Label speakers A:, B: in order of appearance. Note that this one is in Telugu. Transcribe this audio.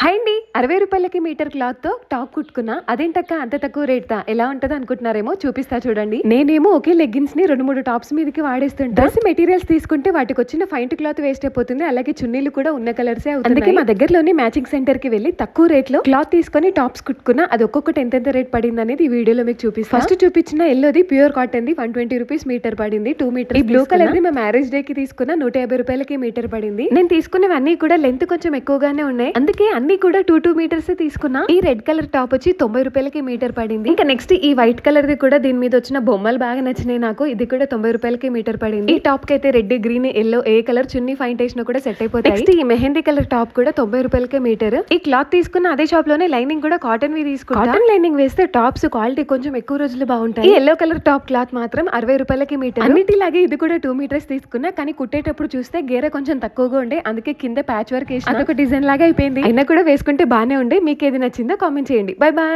A: హాయ్ అండి. అరవై రూపాయలకి మీటర్ క్లాత్తో టాప్ కుట్టుకున్నా అదేంటక్క అంత తక్కువ రేట్ దా ఎలా ఉంటది అనుకుంటున్నారేమో చూపిస్తా చూడండి. నేనేమో ఒకే లెగ్గిన్స్ని రెండు మూడు టాప్స్ మీదకి వాడేస్తుంటా. డ్రెస్ మెటీరియల్స్ తీసుకుంటే వాటికి వచ్చిన ఫైంట్ క్లాత్ వేస్ట్ అయిపోతుంది. అలాగే చున్నీలు కూడా ఉన్న కలర్స్ అందుకే మా దగ్గరలోని మ్యాచింగ్ సెంటర్కి వెళ్ళి తక్కువ రేట్లో క్లాత్ తీసుకొని టాప్స్ కుట్టుకున్నా అది ఒక్కొక్కటి ఎంతెంత రేట్ పడింది అనేది ఈ వీడియోలో మీకు చూపిస్తా. ఫస్ట్ చూపించిన ఎల్లోది pure cotton the one twenty rupees metre పడింది. టూ మీటర్ ఈ బ్లూ కలర్ ది మా మ్యారేజ్ డే కి తీసుకున్న నూట యాభై రూపాయలకి మీటర్ పడింది. నేను తీసుకున్నవన్నీ కూడా లెంత్ కొంచెం ఎక్కువగానే ఉన్నాయి. అందుకే అన్ని కూడా టూ టూ మీటర్స్ తీసుకున్నా ఈ రెడ్ కలర్ టాప్ వచ్చి తొంభై రూపాయలకి మీటర్ పడింది. ఇంకా నెక్స్ట్ ఈ వైట్ కలర్ ది కూడా దీని మీద వచ్చిన బొమ్మలు బాగా నచ్చినాయి నాకు. ఇది కూడా తొంభై రూపాయలకి మీటర్ పడింది. ఈ టాప్కి అయితే రెడ్ గ్రీన్ ఎల్లో ఏ కలర్ చున్నీ ఫైన్ వేసినా కూడా సెట్ అయిపోతాయి. నెక్స్ట్ ఈ మెహందీ కలర్ టాప్ కూడా తొంభై రూపాయలకే మీటర్. ఈ క్లాత్ తీసుకున్న అదే షాప్లోనే లైనింగ్ కూడా కాటన్ వి తీసుకున్నా కాటన్ లైనింగ్ వేస్తే టాప్స్ క్వాలిటీ కొంచెం ఎక్కువ రోజులు బాగుంటాయి. ఈ ఎల్లో కలర్ టాప్ క్లాత్ మాత్రం అరవై రూపాయలకి మీటర్. అన్నిటిలాగే ఇది కూడా టూ మీటర్స్ తీసుకున్నా కానీ కుట్టేటప్పుడు చూస్తే గేర కొంచెం తక్కువగా ఉండే అందుకే కింద ప్యాచ్ వర్క్ వేసిన. అదొక డిజైన్ లాగా అయిపోయింది. అయినా కూడా వేసుకుంటే బాగానే ఉండే. మీకు ఏది నచ్చిందో కామెంట్ చేయండి. Bye bye